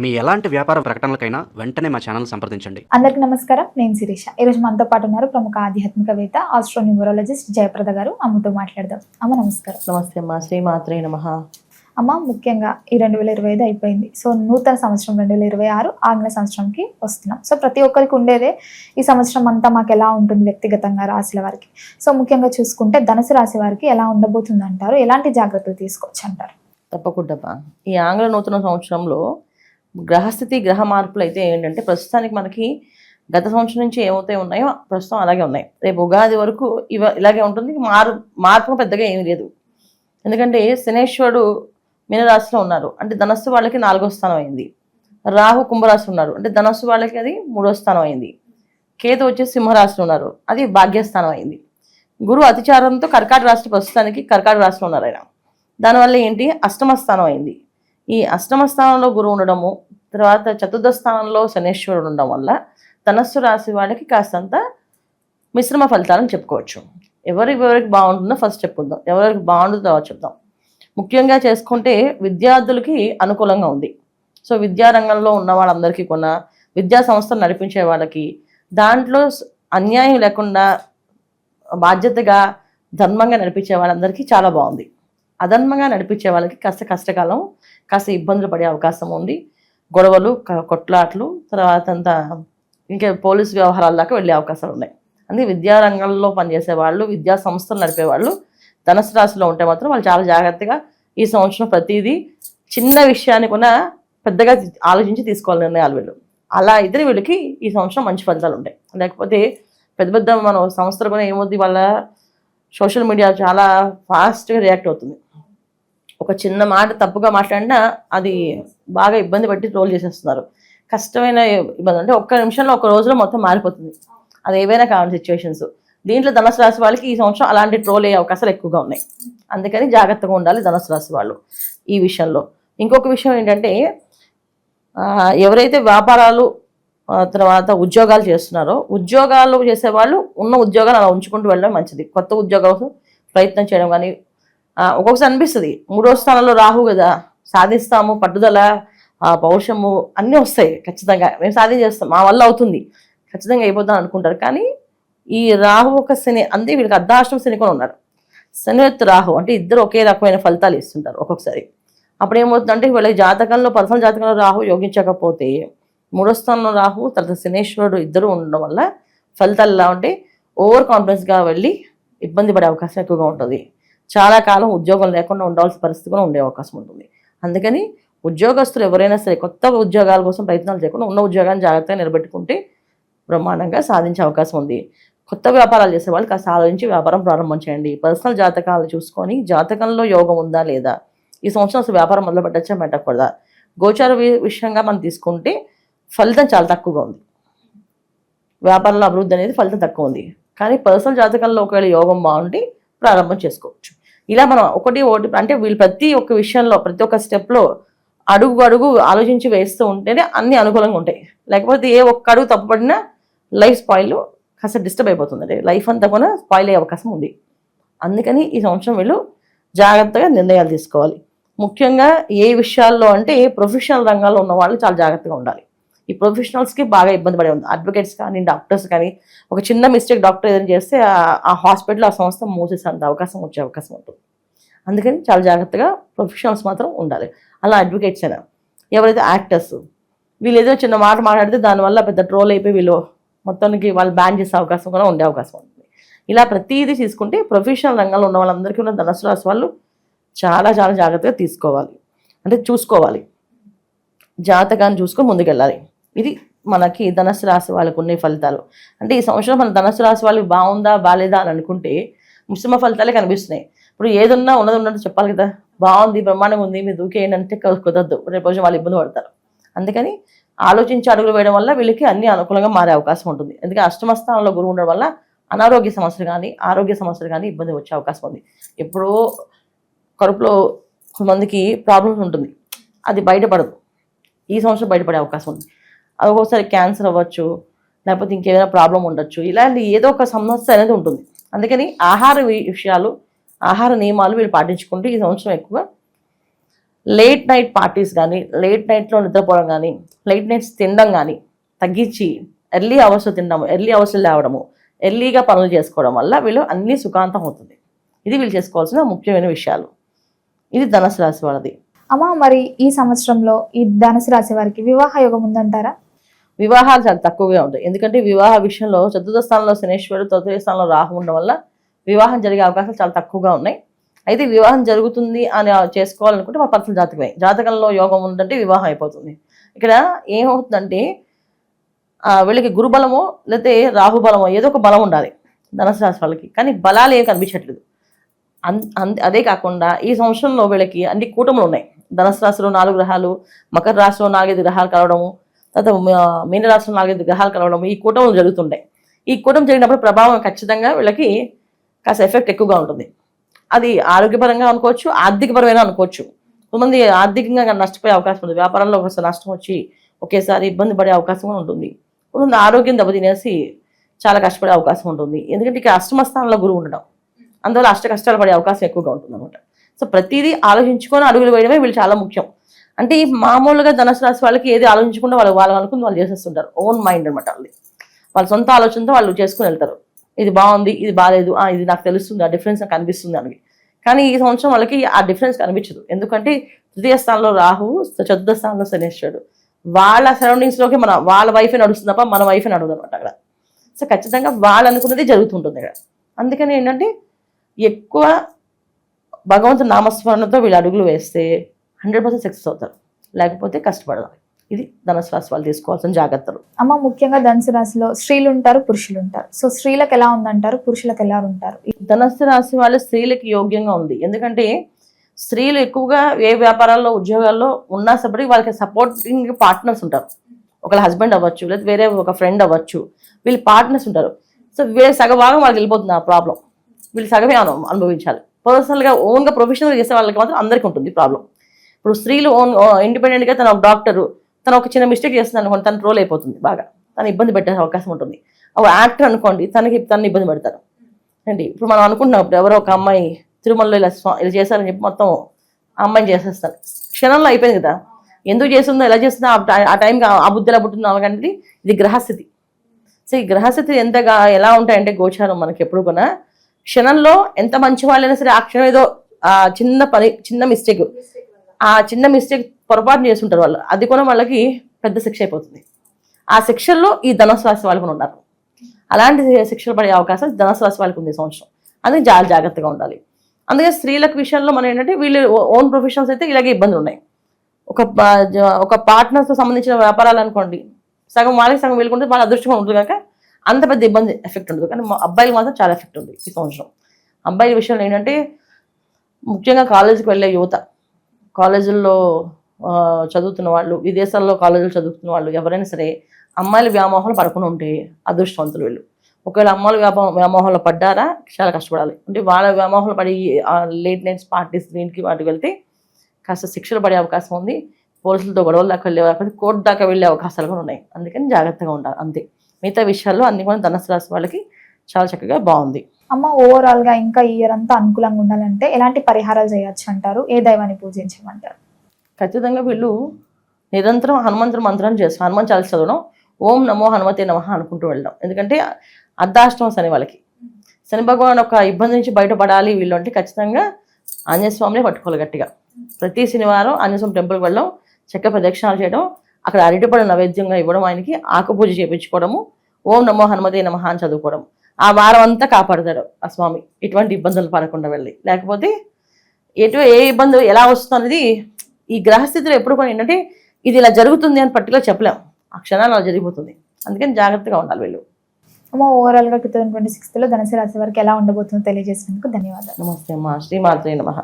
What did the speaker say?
మీ ఎలాంటి వ్యాపార ప్రకటనలకైనా వెంటనే మా ఛానల్ సంప్రదించండి. అందరికీ నమస్కారం. నేను శిరీష. ఈరోజు మనతో పాటు ఉన్నారు ప్రముఖ ఆధ్యాత్మికవేత్త ఆస్ట్రోన్యూమరాలజిస్ట్ జయప్రద గారు. అమ్మతో మాట్లాడదాం. అమ్మ నమస్కారం. నమస్తే అమ్మా. శ్రీమాత్రే నమ. అమ్మ ముఖ్యంగా ఈ రెండు వేల ఇరవై ఐదు అయిపోయింది. సో నూతన సంవత్సరం రెండు వేల ఇరవై ఆరు ఆంగ్ల సంవత్సరంకి వస్తున్నాం. సో ప్రతి ఒక్కరికి ఉండేదే ఈ సంవత్సరం అంతా మాకు ఎలా ఉంటుంది వ్యక్తిగతంగా రాశుల వారికి? సో ముఖ్యంగా చూసుకుంటే ధనుసు రాశి వారికి ఎలా ఉండబోతుంది అంటారు ఎలాంటి జాగ్రత్తలు తీసుకోవచ్చు అంటారు? తప్పకుండా. ఈ ఆంగ్ల నూతన సంవత్సరంలో గ్రహస్థితి గ్రహ మార్పులు అయితే ఏంటంటే ప్రస్తుతానికి మనకి గత సంవత్సరం నుంచి ఏమవుతాయి ఉన్నాయో ప్రస్తుతం అలాగే ఉన్నాయి. రేపు ఉగాది వరకు ఇవ ఇలాగే ఉంటుంది. మారు మార్పు పెద్దగా ఏమీ లేదు. ఎందుకంటే శనేశ్వరుడు మీనరాశిలో ఉన్నారు. అంటే ధనస్సు వాళ్ళకి నాలుగో స్థానం అయింది. రాహు కుంభరాశి ఉన్నారు. అంటే ధనస్సు వాళ్ళకి అది మూడో స్థానం అయింది. కేతు వచ్చే సింహరాశిలో ఉన్నారు. అది భాగ్యస్థానం అయింది. గురువు అతిచారంతో కర్కాట రాశి ప్రస్తుతానికి కర్కాట రాశిలో ఉన్నారు ఆయన. దానివల్ల ఏంటి? అష్టమ స్థానం అయింది. ఈ అష్టమ స్థానంలో గురువు ఉండడము తర్వాత చతుర్థ స్థానంలో శనేశ్వరుడు ఉండడం వల్ల ధనస్సు రాశి వాళ్ళకి కాస్తంత మిశ్రమ ఫలితాలను చెప్పుకోవచ్చు. ఎవరికి ఎవరికి బాగుంటుందో ఫస్ట్ చెప్పుకుందాం. ఎవరికి బాగుంటుందో తర్వాత చెప్దాం. ముఖ్యంగా చేసుకుంటే విద్యార్థులకి అనుకూలంగా ఉంది. సో విద్యారంగంలో ఉన్న వాళ్ళందరికీ కొన్న విద్యా సంస్థలు నడిపించే వాళ్ళకి దాంట్లో అన్యాయం లేకుండా బాధ్యతగా ధర్మంగా నడిపించే వాళ్ళందరికీ చాలా బాగుంది. అధర్మంగా నడిపించే వాళ్ళకి కాస్త కష్టకాలం కాస్త ఇబ్బందులు పడే అవకాశం ఉంది. గొడవలు కొట్లాట్లు తర్వాత అంతా ఇంకా పోలీస్ వ్యవహారాల దాకా వెళ్ళే అవకాశాలు ఉన్నాయి. అందుకే విద్యారంగంలో పనిచేసే వాళ్ళు విద్యా సంస్థలు నడిపే వాళ్ళు ధనుసు రాశిలో ఉంటే మాత్రం వాళ్ళు చాలా జాగ్రత్తగా ఈ సంవత్సరం ప్రతిదీ చిన్న విషయాన్ని కూడా పెద్దగా ఆలోచించి తీసుకోవాలి నిర్ణయాలు వీళ్ళు. అలా అయితే వీళ్ళకి ఈ సంవత్సరం మంచి ఫలితాలు ఉంటాయి. లేకపోతే పెద్ద పెద్ద మన సంస్థలు కూడా ఏమవుద్ది వాళ్ళ సోషల్ మీడియా చాలా ఫాస్ట్గా రియాక్ట్ అవుతుంది. ఒక చిన్న మాట తప్పుగా మాట్లాడినా అది బాగా ఇబ్బంది పెట్టి ట్రోల్ చేసేస్తున్నారు. కష్టమైన ఇబ్బంది. అంటే ఒక్క నిమిషంలో ఒక రోజులో మొత్తం మారిపోతుంది. అది ఏవైనా కావాలి సిచ్యువేషన్స్ దీంట్లో ధనుసు రాశి వాళ్ళకి ఈ సంవత్సరం అలాంటి ట్రోల్ అయ్యే అవకాశాలు ఎక్కువగా ఉన్నాయి. అందుకని జాగ్రత్తగా ఉండాలి ధనుసు రాశి వాళ్ళు ఈ విషయంలో. ఇంకొక విషయం ఏంటంటే ఎవరైతే వ్యాపారాలు తర్వాత ఉద్యోగాలు చేస్తున్నారో ఉద్యోగాలు చేసేవాళ్ళు ఉన్న ఉద్యోగాలు అలా ఉంచుకుంటూ వెళ్ళడం మంచిది. కొత్త ఉద్యోగాల కోసం ప్రయత్నం చేయడం కానీ ఒక్కొక్కసారి అనిపిస్తుంది మూడో స్థానంలో రాహు కదా సాధిస్తాము పట్టుదల ఆ, పౌరుషము అన్నీ వస్తాయి ఖచ్చితంగా. మేము సాధించేస్తాం మా వల్ల అవుతుంది. ఖచ్చితంగా అయిపోతాం అనుకుంటారు. కానీ ఈ రాహు ఒక శని అంతే వీళ్ళకి అర్ధాష్టం శని కూడా ఉన్నారు. శని రాహు అంటే ఇద్దరు ఒకే రకమైన ఫలితాలు ఇస్తుంటారు ఒక్కొక్కసారి. అప్పుడు ఏమవుతుందంటే వీళ్ళ జాతకంలో పర్సనల్ జాతకంలో రాహు యోగించకపోతే మూడో స్థానంలో రాహు తర్వాత శనేశ్వరుడు ఇద్దరు ఉండడం వల్ల ఫలితాలు ఎలా ఉంటే ఓవర్ కాన్ఫిడెన్స్గా వెళ్ళి ఇబ్బంది పడే అవకాశం ఎక్కువగా ఉంటుంది. చాలా కాలం ఉద్యోగం లేకుండా ఉండాల్సిన పరిస్థితి కూడా ఉండే అవకాశం ఉంటుంది. అందుకని ఉద్యోగస్తులు ఎవరైనా సరే కొత్త ఉద్యోగాల కోసం ప్రయత్నాలు చేయకుండా ఉన్న ఉద్యోగాన్ని జాగ్రత్తగా నిలబెట్టుకుంటే బ్రహ్మాండంగా సాధించే అవకాశం ఉంది. కొత్త వ్యాపారాలు చేసే వాళ్ళు కాస్త ఆలోచించి వ్యాపారం ప్రారంభం చేయండి. పర్సనల్ జాతకాలు చూసుకొని జాతకంలో యోగం ఉందా లేదా? ఈ సంవత్సరం అసలు వ్యాపారం మొదలు పెట్టచ్చా పెట్టకూడదా? గోచార వి- విషయంగా మనం తీసుకుంటే ఫలితం చాలా తక్కువగా ఉంది. వ్యాపారంలో అభివృద్ధి అనేది ఫలితం తక్కువ ఉంది. కానీ పర్సనల్ జాతకంలో ఒకవేళ యోగం బాగుంటే ప్రారంభం చేసుకోవచ్చు. ఇలా మనం ఒకటి ఒకటి అంటే వీళ్ళు ప్రతి ఒక్క విషయంలో ప్రతి ఒక్క స్టెప్లో అడుగు అడుగు ఆలోచించి వేస్తూ ఉంటేనే అన్ని అనుకూలంగా ఉంటాయి. లేకపోతే ఏ ఒక్క అడుగు తప్పబడినా లైఫ్ స్పాయిల్ కాస్త డిస్టర్బ్ అయిపోతుంది లైఫ్ అంతా కూడా స్పాయిల్ అయ్యే అవకాశం ఉంది. అందుకని ఈ సంవత్సరం వీళ్ళు జాగ్రత్తగా నిర్ణయాలు తీసుకోవాలి. ముఖ్యంగా ఏ విషయాల్లో అంటే ప్రొఫెషనల్ రంగాల్లో ఉన్న వాళ్ళు చాలా జాగ్రత్తగా ఉండాలి. ఈ ప్రొఫెషనల్స్కి బాగా ఇబ్బంది పడే ఉంది. అడ్వకేట్స్ కానీ డాక్టర్స్ కానీ ఒక చిన్న మిస్టేక్ డాక్టర్ ఏదైనా చేస్తే ఆ- హాస్పిటల్ ఆ సంస్థ మూసేసేంత అవకాశం వచ్చే అవకాశం ఉంటుంది. అందుకని చాలా జాగ్రత్తగా ప్రొఫెషనల్స్ మాత్రం ఉండాలి. అలా అడ్వకేట్స్ అయినా. ఎవరైతే యాక్టర్స్ వీళ్ళు ఏదో చిన్న మాట మాట్లాడితే దానివల్ల పెద్ద ట్రోల్ అయిపోయి వీళ్ళు మొత్తానికి వాళ్ళు బ్యాన్ చేసే అవకాశం కూడా ఉండే అవకాశం ఉంటుంది. ఇలా ప్రతిదీ తీసుకుంటే ప్రొఫెషనల్ రంగంలో ఉన్న వాళ్ళందరికీ ఉన్న ధనస్సు రాశి వాళ్ళు చాలా చాలా జాగ్రత్తగా తీసుకోవాలి. అంటే చూసుకోవాలి. జాతకాన్ని చూసుకొని ముందుకెళ్ళాలి. ఇది మనకి ధనస్సు రాశి వాళ్ళకు ఉన్న ఫలితాలు. అంటే ఈ సంవత్సరం మన ధనస్సు రాశి వాళ్ళకి బాగుందా బాగాలేదా అని అనుకుంటే మిశ్రమ ఫలితాలే కనిపిస్తున్నాయి. ఇప్పుడు ఏదున్నా ఉన్నది ఉన్నట్టు చెప్పాలి కదా. బాగుంది బ్రహ్మాండంగా ఉంది మీరు దూకేయండి అంటే కుదరదు. రేపు రోజు వాళ్ళు ఇబ్బంది పడతారు. అందుకని ఆలోచించి అడుగులు వేయడం వల్ల వీళ్ళకి అన్ని అనుకూలంగా మారే అవకాశం ఉంటుంది. ఎందుకంటే అష్టమస్థానంలో గురువు ఉండడం వల్ల అనారోగ్య సమస్యలు కానీ ఆరోగ్య సమస్యలు కానీ ఇబ్బంది వచ్చే అవకాశం ఉంది. ఎప్పుడో కడుపులో కొంతమందికి ప్రాబ్లమ్స్ ఉంటుంది. అది బయటపడదు. ఈ సంవత్సరం బయటపడే అవకాశం ఉంది. అది ఒక్కొక్కసారి క్యాన్సర్ అవ్వచ్చు లేకపోతే ఇంకేదైనా ప్రాబ్లం ఉండొచ్చు. ఇలాంటి ఏదో ఒక సమస్య అనేది ఉంటుంది. అందుకని ఆహార వి- విషయాలు ఆహార నియమాలు వీళ్ళు పాటించుకుంటూ ఈ సంవత్సరం ఎక్కువ లేట్ నైట్ పార్టీస్ కానీ లేట్ నైట్లో నిద్రపోవడం కానీ లేట్ నైట్స్ తినడం కానీ తగ్గించి ఎర్లీ అవర్స్ తినడం ఎర్లీ అవర్స్ లేవడము ఎర్లీగా పనులు చేసుకోవడం వల్ల వీళ్ళు అన్ని సుఖాంతం అవుతుంది. ఇది వీళ్ళు చేసుకోవాల్సిన ముఖ్యమైన విషయాలు. ఇది ధనసు రాశి వాళ్ళది. అమ్మ మరి ఈ సంవత్సరంలో ఈ ధనుసు రాశి వారికి వివాహ యోగం ఉందంటారా? వివాహాలు చాలా తక్కువగా ఉంటాయి. ఎందుకంటే వివాహ విషయంలో చతుర్థ స్థానంలో శనేశ్వరుడు తృతీయ స్థానంలో రాహు ఉండడం వల్ల వివాహం జరిగే అవకాశాలు చాలా తక్కువగా ఉన్నాయి. అయితే వివాహం జరుగుతుంది అని చేసుకోవాలనుకుంటే మా పర్సనల్ జాతకమే. జాతకంలో యోగం ఉందంటే వివాహం అయిపోతుంది. ఇక్కడ ఏమవుతుందంటే వీళ్ళకి గురుబలమో లేకపోతే రాహుబలమో ఏదో ఒక బలం ఉండాలి ధనసు రాశి వాళ్ళకి. కానీ బలాలు ఏం కనిపించట్లేదు. అదే కాకుండా ఈ సంవత్సరంలో వీళ్ళకి అన్ని కూటములు ఉన్నాయి. ధనుసు రాశిలో నాలుగు గ్రహాలు మకర రాశిలో నాలుగైదు గ్రహాలు కలవడము తర్వాత మీన రాశిలో నాలుగైదు గ్రహాలు కలవడము ఈ కూటములు జరుగుతుంటాయి. ఈ కూటమి జరిగినప్పుడు ప్రభావం ఖచ్చితంగా వీళ్ళకి కాస్త ఎఫెక్ట్ ఎక్కువగా ఉంటుంది. అది ఆరోగ్యపరంగా అనుకోవచ్చు ఆర్థికపరమైన అనుకోవచ్చు. కొంతమంది ఆర్థికంగా నష్టపోయే అవకాశం ఉంది. వ్యాపారంలో ఒకసారి నష్టం వచ్చి ఒకేసారి ఇబ్బంది పడే అవకాశం కూడా ఉంటుంది. కొంతమంది ఆరోగ్యం దెబ్బతినేసి చాలా కష్టపడే అవకాశం ఉంటుంది. ఎందుకంటే ఇక్కడ అష్టమ స్థానంలో గురువు ఉండడం. అందువల్ల అష్ట కష్టాలు పడే అవకాశం ఎక్కువగా ఉంటుంది అనమాట సో ప్రతిదీ ఆలోచించుకొని అడుగులు వేయడమే వీళ్ళు చాలా ముఖ్యం. అంటే ఈ మామూలుగా ధనుసు రాశి వాళ్ళకి ఏది ఆలోచించకుండా వాళ్ళు వాళ్ళు అనుకుని వాళ్ళు చేసేస్తుంటారు. ఓన్ మైండ్ అనమాట వాళ్ళది. వాళ్ళ సొంత ఆలోచనతో వాళ్ళు చేసుకుని వెళ్తారు. ఇది బాగుంది ఇది బాగాలేదు ఇది నాకు తెలుస్తుంది ఆ డిఫరెన్స్ నాకు కనిపిస్తుంది అని కానీ ఈ సంవత్సరం వాళ్ళకి ఆ డిఫరెన్స్ కనిపించదు. ఎందుకంటే తృతీయ స్థానంలో రాహు చతుర్థ స్థానంలో శనేశ్వరుడు. వాళ్ళ సరౌండింగ్స్లోకి మన వాళ్ళ వైఫే నడుస్తుంది తప్ప మన వైఫే నడవదు అనమాట అక్కడ. సో ఖచ్చితంగా వాళ్ళు అనుకున్నది జరుగుతుంటుంది ఇక్కడ అందుకని ఏంటంటే ఎక్కువ భగవంతు నామస్మరణతో వీళ్ళు అడుగులు వేస్తే హండ్రెడ్ పర్సెంట్ సక్సెస్ అవుతారు. లేకపోతే కష్టపడాలి ఇది ధనుసు రాశి వాళ్ళు తీసుకోవాల్సిన జాగ్రత్తలు. అమ్మ ముఖ్యంగా ధనుసు రాశిలో స్త్రీలు ఉంటారు పురుషులు ఉంటారు. సో స్త్రీలకు ఎలా ఉందంటారు పురుషులకు ఎలా ఉంటారు? ధనస్సు రాశి వాళ్ళ స్త్రీలకి యోగ్యంగా ఉంది. ఎందుకంటే స్త్రీలు ఎక్కువగా ఏ వ్యాపారాల్లో ఉద్యోగాల్లో ఉన్నా సపటి వాళ్ళకి సపోర్టింగ్ పార్ట్నర్స్ ఉంటారు. ఒకళ్ళ హస్బెండ్ అవ్వచ్చు లేదా వేరే ఒక ఫ్రెండ్ అవ్వచ్చు. వీళ్ళు పార్ట్నర్స్ ఉంటారు. సో వీళ్ళ సగభాగం వాళ్ళకి వెళ్ళిపోతుంది ఆ ప్రాబ్లం వీళ్ళు సగమే అను- అనుభవించాలి. పర్సనల్గా ఓన్గా ప్రొఫెషనల్గా చేసే వాళ్ళకి మాత్రం అందరికీ ఉంటుంది ప్రాబ్లం ఇప్పుడు స్త్రీలు ఓన్ ఇండిపెండెంట్గా తన ఒక డాక్టరు తను ఒక చిన్న మిస్టేక్ చేస్తుంది అనుకోండి తన రోల్ అయిపోతుంది బాగా. తను ఇబ్బంది పెట్టే అవకాశం ఉంటుంది. ఒక యాక్టర్ అనుకోండి తనకి తను ఇబ్బంది పెడతారు. అండి ఇప్పుడు మనం అనుకుంటున్నాం ఇప్పుడు ఎవరో ఒక అమ్మాయి తిరుమలలో ఇలా స్వా- ఇలా చేశారని చెప్పి మొత్తం అమ్మాయిని చేసేస్తారు. క్షణంలో అయిపోయింది కదా. ఎందుకు చేస్తుందో ఎలా చేస్తుందో ఆ టై- ఆ టైంకి ఆ బుద్ధి ఎలా పుట్టిందో అవకండి ఇది గ్రహస్థితి. సో ఈ గ్రహస్థితి ఎంతగా ఎలా ఉంటాయంటే గోచారం మనకి ఎప్పుడు కూడా క్షణంలో ఎంత మంచి వాళ్ళైనా సరే ఆ క్షణం ఏదో చిన్న పని చిన్న మిస్టేక్ ఆ చిన్న మిస్టేక్ పొరపాటు చేస్తుంటారు వాళ్ళు. అది కూడా వాళ్ళకి పెద్ద శిక్ష అయిపోతుంది. ఆ శిక్షల్లో ఈ ధనుసు రాశి వాళ్ళు కూడా ఉన్నారు. అలాంటి శిక్షలు పడే అవకాశం ధనుసు రాశి వాళ్ళకి ఉంది సంవత్సరం. అందుకే చాలా జాగ్రత్తగా ఉండాలి. అందుకే స్త్రీలకు విషయంలో మనం ఏంటంటే వీళ్ళు ఓన్ ప్రొఫెషన్స్ అయితే ఇలాగే ఇబ్బందులు ఉన్నాయి. ఒక ఒక పార్ట్నర్స్తో సంబంధించిన వ్యాపారాలు అనుకోండి సగం వాళ్ళకి సగం వీళ్ళకుంటే వాళ్ళ అదృష్టంగా ఉంటుంది కనుక అంత పెద్ద ఇబ్బంది ఎఫెక్ట్ ఉండదు. కానీ మా అబ్బాయిలు మాత్రం చాలా ఎఫెక్ట్ ఉంది ఈ సంవత్సరం. అబ్బాయిల విషయంలో ఏంటంటే ముఖ్యంగా కాలేజీకి వెళ్ళే యువత కాలేజీల్లో చదువుతున్న వాళ్ళు విదేశాల్లో కాలేజీలు చదువుతున్న వాళ్ళు ఎవరైనా సరే అమ్మాయిల వ్యామోహాలు పడకుండా ఉంటే అదృష్టవంతులు వీళ్ళు. ఒకవేళ అమ్మాయిల వ్యాపా వ్యామోహంలో పడ్డారా చాలా కష్టపడాలి. అంటే వాళ్ళ వ్యామోహంలో పడి లేట్ నైట్స్ పార్టీస్ దీనికి వాటికి వెళ్తే కాస్త శిక్షలు పడే అవకాశం ఉంది. పోలీసులతో గొడవల దాకా వెళ్ళే కోర్టు దాకా వెళ్ళే అవకాశాలు కూడా ఉన్నాయి. అందుకని జాగ్రత్తగా ఉండాలి. అంతే. మిగతా విషయాల్లో అన్ని కూడా ధనస్సు రాశి వాళ్ళకి చాలా చక్కగా బాగుంది. అమ్మ ఓవరాల్గా ఇంకా ఇయర్ అంతా అనుకూలంగా ఉండాలంటే ఎలాంటి పరిహారాలు చేయొచ్చు అంటారు? ఏ దైవాన్ని పూజించమంటారు? ఖచ్చితంగా వీళ్ళు నిరంతరం హనుమంతుల మంత్రాన్ని చేస్తారు. హనుమాన్ చాలీస చదవడం ఓం నమో హనుమతే నమః అనుకుంటూ వెళ్ళడం. ఎందుకంటే అర్ధాష్టమ శని వాళ్ళకి. శని భగవాన్ ఒక ఇబ్బంది నుంచి బయటపడాలి వీళ్ళు అంటే ఖచ్చితంగా ఆంజనేయ స్వామిని పట్టుకోవాలి గట్టిగా. ప్రతి శనివారం ఆంజనేయ స్వామి టెంపుల్కి వెళ్ళడం చెక్క ప్రదక్షిణాలు చేయడం అక్కడ అరటిపడి నైవేద్యంగా ఇవ్వడం ఆయనకి ఆకు పూజ చేయించుకోవడము ఓం నమో హనుమతే నమః అని చదువుకోవడం. ఆ వారం అంతా కాపాడతాడు ఆ స్వామి. ఇటువంటి ఇబ్బందులు పడకుండా వెళ్ళి. లేకపోతే ఎటు ఏ ఇబ్బంది ఎలా వస్తుంది అనేది ఈ గ్రహస్థితిలో ఎప్పుడు కూడా ఏంటంటే ఇది ఇలా జరుగుతుంది అని పర్టికులర్ చెప్పలేం. ఆ క్షణాలు అలా జరిగిపోతుంది. అందుకని జాగ్రత్తగా ఉండాలి వీళ్ళు. అమ్మ ఓవరాల్గా టూ థౌసండ్ ట్వంటీ సిక్స్లో ధనుసు రాశి వారికి ఎలా ఉండబోతుందో తెలియజేసినందుకు ధన్యవాదాలు. నమస్తే అమ్మా. శ్రీమాత్రే నమః.